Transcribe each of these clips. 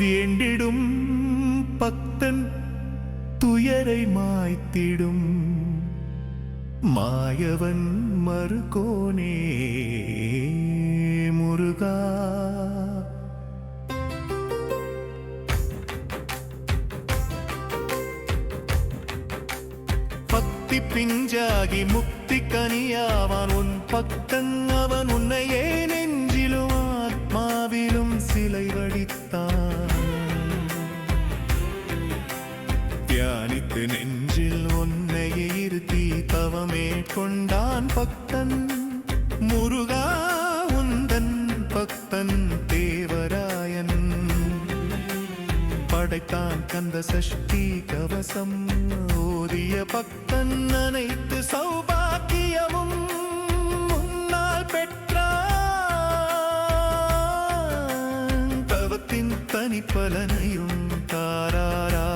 வேண்டிடும் பக்தன் துயரை மாய்த்திடும். மாயவன் மறுகோனே முருகா. பக்தி பிஞ்சாகி முக்தி கனியாவான் உன் பக்தன் அவன் உன்னையே நெஞ்சிலும் ஆத்மாவிலும் சிலை வடித்தான். தியானித்து நெஞ்சில் கொண்டான் பக்தன். முருகா உந்தன் பக்தன் தேவராயன். படைத்தான் கந்த சஷ்டி கவசம். ஓதிய பக்தன் அனைத்து சௌபாக்கியமும் முன்னால் பெற்றான். தவத்தின் தனிப்பலனையும் தாராரா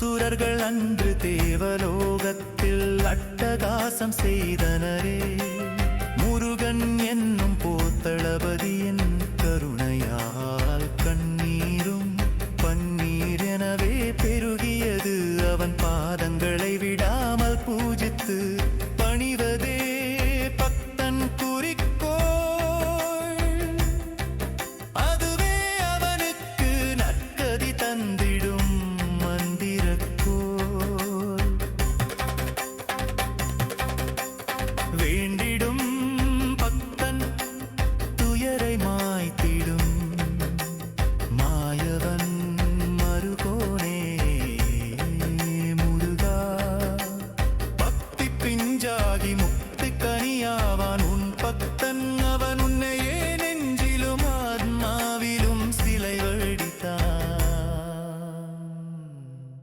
அசுரர்கள் அன்று தேவலோகத்தில் அட்டகாசம் செய்தனரே. முருகன் என்னும் போத்தளபதியின் கருணையால் கண்ணீரும் பன்னீர் எனவே பெருகியது. அவன் பாதங்களை விடாமல் பூஜித்து பணிவதே பக்தன் குறிக்கோ அதுவே அவனுக்கு நற்கதி தந்தே quiere